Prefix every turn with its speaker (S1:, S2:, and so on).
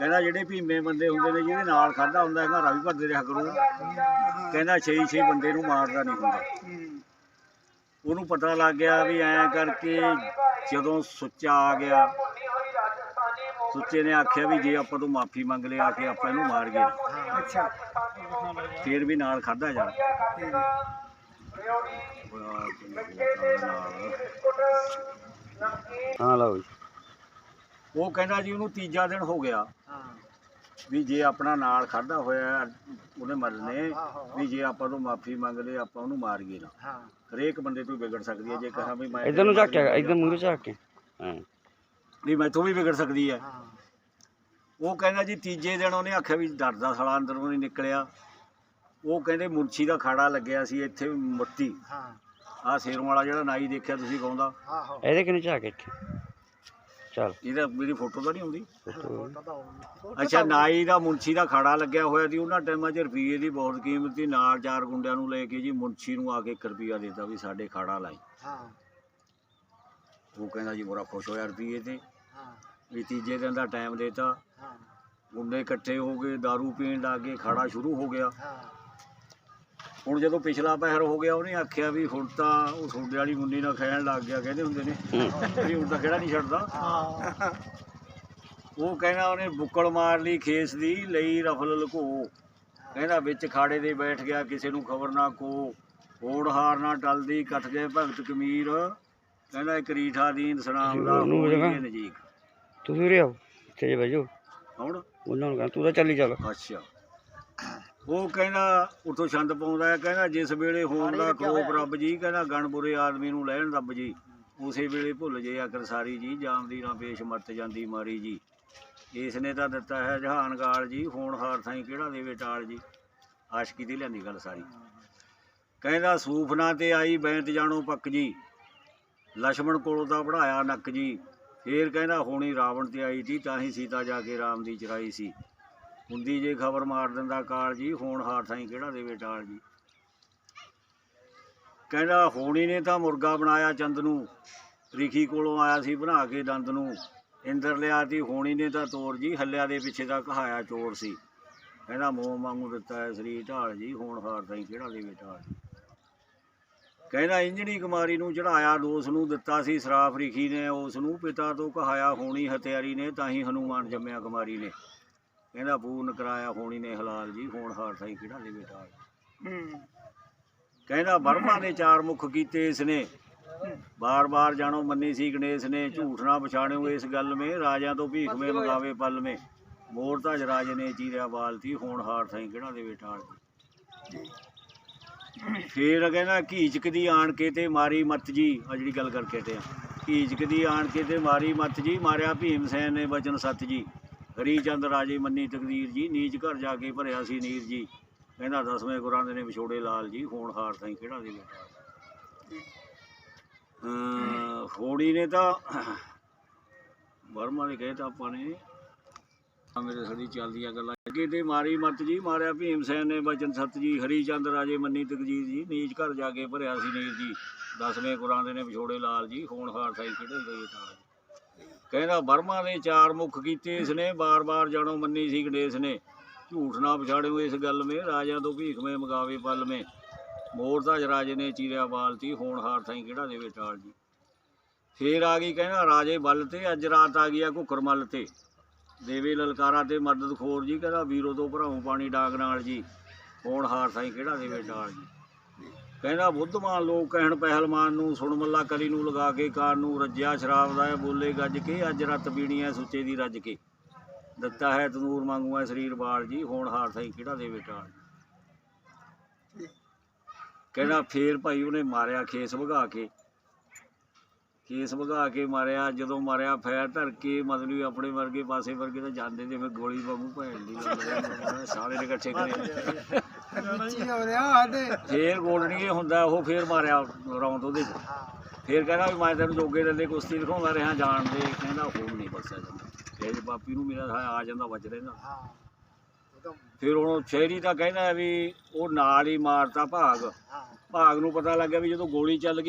S1: ਕਹਿੰਦਾ ਜਿਹੜੇ ਭੀਮੇ ਬੰਦੇ ਹੁੰਦੇ ਨੇ ਜਿਹਦੇ ਨਾਲ ਖਾਦਾ ਹੁੰਦਾ ਹੈਗਾ ਰਾਵੀ ਭਰਦੇ ਰਿਹਾ ਕਰੋ ਕਹਿੰਦਾ ਛੇ ਛੇ ਬੰਦੇ ਨੂੰ ਮਾਰਦਾ ਨਹੀਂ ਹੁੰਦਾ। ਉਹਨੂੰ ਪਤਾ ਲੱਗ ਗਿਆ ਵੀ ਐਂ ਕਰਕੇ ਜਦੋਂ ਸੁੱਚਾ ਆ ਗਿਆ ਸੁੱਚੇ ਨੇ ਆਖਿਆ ਵੀ ਜੇ ਆਪਾਂ ਤੋਂ ਮਾਫੀ ਮੰਗ ਲਿਆ ਆ ਕੇ ਆਪਾਂ ਇਹਨੂੰ ਮਾਰ ਗਏ।
S2: ਅੱਛਾ।
S1: ਫੇਰ ਵੀ ਨਾਲ ਖਾਦਾ
S2: ਹੈ।
S3: ਹਾਂ ਲਓ ਜੀ।
S1: ਉਹ ਕਹਿੰਦਾ ਜੀ ਉਹਨੂੰ ਤੀਜਾ ਦਿਨ ਹੋ ਗਿਆ।
S2: ਹਾਂ।
S1: ਵੀ ਜੇ ਆਪਣਾ ਨਾਲ ਖਾਦਾ ਹੋਇਆ ਉਹਨੇ ਮਰਨੇ। ਵੀ ਜੇ ਆਪਾਂ ਤੋਂ ਮਾਫੀ ਮੰਗ ਆਪਾਂ ਉਹਨੂੰ ਮਾਰ ਗਏ ਨਾ।
S2: ਹਾਂ।
S1: ਹਰੇਕ ਬੰਦੇ ਤੋਂ ਵਿਗੜ ਸਕਦੀ ਹੈ ਜੇ ਕਹਾਂ ਵੀ ਮੈਂ
S3: ਇਧਰ ਨੂੰ ਝਾਕ ਕੇ ਇਧਰ ਮੂਹਰੇ ਝਾਕ ਕੇ। ਹਾਂ।
S1: ਵੀ ਮੈਥੋਂ ਵੀ ਵਿਗੜ ਸਕਦੀ ਹੈ।
S2: ਹਾਂ।
S1: ਉਹ ਕਹਿੰਦਾ ਜੀ ਤੀਜੇ ਦਿਨ ਉਹਨੇ ਆਖਿਆ ਵੀ ਡਰਦਾ ਸਾਲਾ ਅੰਦਰੋਂ ਨਹੀਂ ਨਿਕਲਿਆ। ਉਹ ਕਹਿੰਦੇ ਮੁੰਸ਼ੀ ਦਾ ਖਾੜਾ ਲੱਗਿਆ ਸੀ ਇੱਥੇ ਮੁੱਤੀ
S2: ਹਾਂ।
S1: ਆਹ ਸੇਰੋਂ ਵਾਲਾ ਜਿਹੜਾ ਨਾਈ ਦੇਖਿਆ ਤੁਸੀਂ ਗਾਉਂਦਾ।
S2: ਆਹੋ।
S3: ਇਹਦੇ ਕਿਨੇ ਝਾਕ ਇੱਥੇ? ਚੱਲ।
S1: ਇਹਦਾ ਮੇਰੀ ਫੋਟੋ ਤਾਂ ਨਹੀਂ ਆਉਂਦੀ। ਅੱਛਾ ਨਾਈ ਦਾ ਮੁੰਸ਼ੀ ਦਾ ਖਾੜਾ ਲੱਗਿਆ ਹੋਇਆ ਸੀ ਉਹਨਾਂ ਟਾਈਮਾਂ 'ਚ ਰੁਪਈਏ ਦੀ ਬਹੁਤ ਕੀਮਤ ਸੀ ਨਾਲ ਚਾਰ ਗੁੰਡਿਆਂ ਨੂੰ ਲੈ ਕੇ ਜੀ ਮੁੰਸ਼ੀ ਨੂੰ ਆ ਕੇ 1 ਰੁਪਈਆ ਦਿੱਤਾ ਵੀ ਸਾਡੇ ਖਾੜਾ ਲਾਈ।
S2: ਹਾਂ।
S1: ਉਹ ਕਹਿੰਦਾ ਜੀ ਬੜਾ ਖੁਸ਼ ਹੋਇਆ ਰੁਪਈਏ ਤੇ।
S2: ਹਾਂ।
S1: ਵੀ ਤੀਜੇ ਦਿਨ ਦਾ ਟਾਈਮ ਦੇਤਾ।
S2: ਹਾਂ।
S1: ਗੁੰਡੇ ਇਕੱਠੇ ਹੋ ਗਏ दारू ਪੀਣ ਲੱਗ ਗਏ ਖਾੜਾ ਸ਼ੁਰੂ ਹੋ ਗਿਆ।
S2: ਹਾਂ।
S1: ਹੁਣ ਜਦੋਂ ਪਿਛਲਾ ਪਹਿਰ ਹੋ ਗਿਆ ਉਹਨੇ ਆਖਿਆ ਵੀ ਹੁਣ ਤਾਂ ਉਹ ਸੋਡੇ ਵਾਲੀ ਮੁੰਨੀ ਨਾਲ ਖੈਣ ਲੱਗ ਗਿਆ ਕਹਿੰਦੇ ਹੁੰਦੇ ਨੇ। ਵੀ ਹੁਣ ਤਾਂ ਕਿਹੜਾ ਨਹੀਂ ਛੱਡਦਾ।
S2: ਹਾਂ
S1: ਉਹ ਕਹਿੰਦਾ ਉਹਨੇ ਬੁੱਕਲ ਮਾਰ ਲਈ ਖੇਸ ਦੀ ਲਈ ਰਫਲ ਲੁਕੋ। ਕਹਿੰਦਾ ਵਿੱਚ ਖਾੜੇ ਦੇ ਬੈਠ ਗਿਆ ਕਿਸੇ ਨੂੰ ਖਬਰ ਨਾ ਕੋ। ਹੋੜ ਹਾਰ ਨਾ ਟਲਦੀ ਕੱਟ ਗਏ ਭਗਤ ਕਮੀਰ ਕਹਿੰਦਾ ਇੱਕ ਰੀਠਾ ਦੀਨ ਸਨਾਮ ਦਾ ਹੋਈ ਨਜੀਕ।
S3: ਤੁਸੀਂ ਇੱਥੇ ਜੇ ਬੈਜੋ
S1: ਹੁਣ
S3: ਉਹਨਾਂ ਨੂੰ ਕਹਿੰਦਾ ਤੂੰ ਤਾਂ ਚੱਲੀ ਚੱਲ।
S1: ਅੱਛਾ। ਉਹ ਕਹਿੰਦਾ ਉੱਥੋਂ ਛੰਦ ਪਾਉਂਦਾ ਹੈ ਕਹਿੰਦਾ ਜਿਸ ਵੇਲੇ ਹੋਣ ਦਾ ਕੋਪ ਰੱਬ ਜੀ ਕਹਿੰਦਾ ਗਣ ਬੁਰੇ ਆਦਮੀ ਨੂੰ ਲੈਣ ਰੱਬ ਜੀ। ਉਸੇ ਵੇਲੇ ਭੁੱਲ ਜੇ ਅਕਰ ਸਾਰੀ ਜੀ ਜਾਮਦੀ ਨਾ ਪੇਸ਼ ਮਰਤ ਜਾਂਦੀ ਮਾਰੀ ਜੀ। ਇਸ ਨੇ ਤਾਂ ਦਿੱਤਾ ਹੈ ਜਹਾਨ ਗਾਲ ਜੀ ਹੋਣ ਹਾਰ ਥਾਈ ਕਿਹੜਾ ਦੇਵੇ ਟਾਲ ਜੀ। ਆਸ਼ਕੀ ਦੀ ਲੈਣੀ ਗੱਲ ਸਾਰੀ। ਕਹਿੰਦਾ ਸੂਫਨਾ ਤੇ ਆਈ ਬੈਂਤ ਜਾਣੋ ਪੱਕ ਜੀ। ਲక్ష్మణ ਕੋਲੋਂ ਤਾਂ ਪੜਾਇਆ ਨੱਕ ਜੀ। ਫੇਰ ਕਹਿੰਦਾ ਹੋਣੀ ਰਾਵਣ ਤੇ ਆਈ ਸੀ ਤਾਂ ਹੀ ਸੀਤਾ ਜਾ ਕੇ ਰਾਮ ਦੀ ਚਰਾਈ ਸੀ। ਹੁੰਦੀ ਜੇ ਖਬਰ ਮਾਰ ਦਿੰਦਾ ਕਾਲ ਜੀ, ਹੋਣ ਹਾਰ ਥਾਈ ਕਿਹੜਾ ਦੇਵੇ ਟਾਲ ਜੀ? ਕਹਿੰਦਾ ਹੋਣੀ ਨੇ ਤਾਂ ਮੁਰਗਾ ਬਣਾਇਆ ਚੰਦ ਨੂੰ। ਰਿਖੀ ਕੋਲੋਂ ਆਇਆ ਸੀ ਬਣਾ ਕੇ ਦੰਦ ਨੂੰ। ਇੰਦਰ ਲਿਆ ਤੀ, ਹੋਣੀ ਨੇ ਤਾਂ ਤੋਰ ਜੀ, ਹੱਲਿਆ ਦੇ ਪਿੱਛੇ ਦਾ ਕਹਾਇਆ ਚੋਰ ਸੀ। ਕਹਿੰਦਾ ਮੋਹ ਵਾਂਗੂ ਦਿੱਤਾ ਹੈ ਸ੍ਰੀ ਢਾਲ ਜੀ, ਹੋਣ ਹਾਰ ਥਾਈ ਕਿਹੜਾ ਦੇਵੇ ਟਾਲ ਜੀ? ਕਹਿੰਦਾ ਇੰਜਣੀ ਕੁਮਾਰੀ ਨੂੰ ਚੜਾਇਆ ਦੋਸ ਨੂੰ ਦਿੱਤਾ ਸੀ ਸਰਾਫ ਰਿਖੀ ਨੇ, ਉਸ ਨੂੰ ਪਿਤਾ ਤੋਂ ਕਹਾਇਆ, ਹੋਣੀ ਹਥਿਆਰੀ ਨੇ, ਤਾਂ ਹੀ ਹਨੂਮਾਨ ਜੰਮਿਆ ਕੁਮਾਰੀ ਨੇ। ਕਹਿੰਦਾ ਪੂਰਨ ਕਰਾਇਆ ਹੋਣੀ ਨੇ ਹਲਾਲ ਜੀ ਹੋਣ ਹਾਰ ਥਾਈ ਕਿਹੜਾ ਦੇਵੇ ਟਾਲ
S2: ਹੂੰ।
S1: ਕਹਿੰਦਾ ਬਰਮਾ ਨੇ ਚਾਰ ਮੁਖ ਕੀਤੇ ਇਸ ਨੇ ਬਾਰ-ਬਾਰ ਜਾਣੋ ਮੰਨੀ ਸੀ ਗਣੇਸ਼ ਨੇ ਝੂਠ ਨਾ ਪਛਾਣਿਓ ਇਸ ਗੱਲ ਮੇ ਰਾਜਿਆਂ ਤੋਂ ਭੀਖ ਮੇ ਮੰਗਾਵੇ ਪਲ ਮੇ। ਮੋਰ ਤਾਂ ਰਾਜ ਨੇ ਚੀਰਿਆ ਬਾਲਤੀ ਹੋਣ ਹਾਰ ਥਾਈ ਕਿਹੜਾ ਦੇਵੇ ਟਾਲ ਫੇਰ ਕਹਿੰਦਾ ਘੀਚਕ ਦੀ ਆਣ ਕੇ ਤੇ ਮਾਰੀ ਮੱਤ ਜੀ ਆ ਜਿਹੜੀ ਗੱਲ ਕਰਕੇ ਹਟੇ ਆ। ਘੀਚਕ ਦੀ ਆਣ ਕੇ ਤੇ ਮਾਰੀ ਮੱਤ ਜੀ ਮਾਰਿਆ ਭੀਮ ਸੈਨ ਨੇ ਬਚਨ ਸੱਤ ਜੀ। ਹਰੀ ਚੰਦ ਰਾਜੇ ਮੰਨੀ ਤਕਦੀਰ ਜੀ, ਨੀਚ ਘਰ ਜਾ ਕੇ ਭਰਿਆ ਸੀ ਨੀਰ ਜੀ। ਕਹਿੰਦਾ ਦਸਵੇਂ ਗੁਰਾਂ ਦੇ ਨੇ ਵਿਛੋੜੇ ਲਾਲ ਜੀ ਹੋਣ ਹਾਰ ਥਾਈ ਕਿਹੜਾ ਦੇ ਬੇਟਾ ਅਹ ਨੇ ਤਾਂ ਵਰਮਾ ਨੇ ਕਹਿਤਾ ਆਪਾਂ ਨੇ ਆ ਮੇਰੇ ਸੜੀ ਚੱਲਦੀਆਂ ਗੱਲਾਂ। ਅੱਗੇ ਤੇ ਮਾਰੀ ਮੱਤ ਜੀ, ਮਾਰਿਆ ਭੀਮ ਸੈਨ ਨੇ ਬਚਨ ਸਤ ਜੀ ਹਰੀ ਚੰਦ ਰਾਜੇ ਮੰਨੀ ਤਕਜੀਰ ਜੀ, ਨੀਚ ਘਰ ਜਾ ਕੇ ਭਰਿਆ ਸੀ ਨੀਰ ਜੀ। ਦਸਵੇਂ ਗੁਰਾਂ ਦੇ ਨੇ ਵਿਛੋੜੇ ਲਾਲ ਜੀ ਹੋਣ ਹਾਰ ਥਾਈ ਕਿਹੜੇ ਦੇ ਬੇਟਾ ਕਹਿੰਦਾ ਬਰਮਾ ਦੇ ਚਾਰ ਮੁਖ ਕੀਤੇ ਇਸ ਨੇ ਬਾਰ-ਬਾਰ ਜਾਣੋ ਮੰਨੀ ਸੀ ਗਣੇਸ਼ ਨੇ। ਝੂਠ ਨਾ ਪਛਾੜਿਓ ਇਸ ਗੱਲ ਮੇ, ਰਾਜਿਆਂ ਤੋਂ ਭੀਖ ਮੇ ਮਗਾਵੇ ਪਲ ਮੇ। ਮੋਰ ਤਾਂ ਰਾਜੇ ਨੇ ਚੀਰਿਆ ਬਾਲਤੀ ਹੋਣ ਹਾਰ ਥਾਈ ਕਿਹੜਾ ਦੇਵੇ ਟਾਲ ਜੀ। ਫੇਰ ਆ ਗਈ ਕਹਿੰਦਾ ਰਾਜੇ ਬਲ ਤੇ, ਅੱਜ ਰਾਤ ਆ ਗਈ ਆ ਘੁੱਕਰ ਮੱਲ ਤੇ। ਦੇਵੇ ਲਲਕਾਰਾ ਤੇ ਮਦਦ ਖੋਰ ਜੀ, ਕਹਿੰਦਾ ਵੀਰੋ ਤੋਂ ਭਰਾਉ ਪਾਣੀ ਡਾਕ ਨਾਲ ਜੀ। ਹੋਣ ਹਾਰ ਥਾਈ ਕਿਹੜਾ ਦੇਵੇ ਟਾਲ ਜੀ। ਕਹਿੰਦਾ ਬੁੱਧਮਾਨ ਲੋਕ ਕਹਿਣ ਪਹਿਲਵਾਨ ਨੂੰ, ਸੁਣ ਮੱਲਾ ਕਲੀ ਨੂੰ ਲਗਾ ਕੇ ਕਾਰ ਨੂੰ ਰੱਜਿਆ ਸ਼ਰਾਬ ਦਾ ਬੋਲੇ ਗੱਜ ਕੇ ਅੱਜ ਰਤ ਪੀਣੀ ਐ, ਸੁੱਚੇ ਦੀ ਰੱਜ ਕੇ। ਦਿੱਤਾ ਹੈ ਤਨੂਰ ਮੰਗੂ ਐ ਸਰੀਰ ਬਾਲ ਜੀ, ਹੋਣ ਹਾਰ ਥਾਈ ਕਿਹੜਾ ਦੇਵੇ ਟਾਲ। ਕਹਿੰਦਾ ਫੇਰ ਭਾਈ ਉਹਨੇ ਮਾਰਿਆ ਖੇਸ ਵਗਾ ਕੇ। ਕੇਸ ਵਗਾ ਕੇ ਮਾਰਿਆ, ਜਦੋਂ ਮਾਰਿਆ ਫੈਰ ਧਰ ਕੇ, ਮਤਲਬ ਆਪਣੇ ਵਰਗੇ ਪਾਸੇ ਵਰਗੇ ਤਾਂ ਜਾਂਦੇ ਜਿਵੇਂ ਗੋਲੀ ਵਾਂਗੂ ਭੈਣ ਦੀ ਸਾਰੇ ਇਕੱਠੇ ਕਰੇ।
S2: ਨੀਚੀ ਹੋ ਰਿਹਾ ਸਾਡੇ।
S1: ਫੇਰ ਗੋਲਣੀਏ ਹੁੰਦਾ ਉਹ ਫੇਰ ਮਾਰਿਆ ਰੌਂਦ ਉਹਦੇ 'ਚ। ਫੇਰ ਕਹਿੰਦਾ ਵੀ ਮੈਂ ਤੈਨੂੰ ਜੋਗੇ ਦੇ ਕੁਸ਼ਤੀ ਦਿਖਾਉਂਦਾ ਰਿਹਾ ਜਾਣ ਦੇ। ਕਹਿੰਦਾ ਹੁਣ ਨਹੀਂ ਬਸਿਆ ਜਾਂਦਾ ਫੇਰ ਬਾਪੀ ਨੂੰ ਮੇਰਾ ਆ ਜਾਂਦਾ ਬਚ ਰਹਿੰਦਾ ਫਿਰ ਹੁਣ ਸ਼ਹਿਰੀ ਤਾਂ ਕਹਿੰਦਾ ਵੀ ਉਹ ਨਾਲ ਹੀ ਮਾਰਤਾ ਭਾਗ। ਭਾਗ ਨੂੰ ਪਤਾ ਲੱਗਿਆ ਵੀ ਜਦੋਂ ਗੋਲੀ ਚੱਲ ਗਈ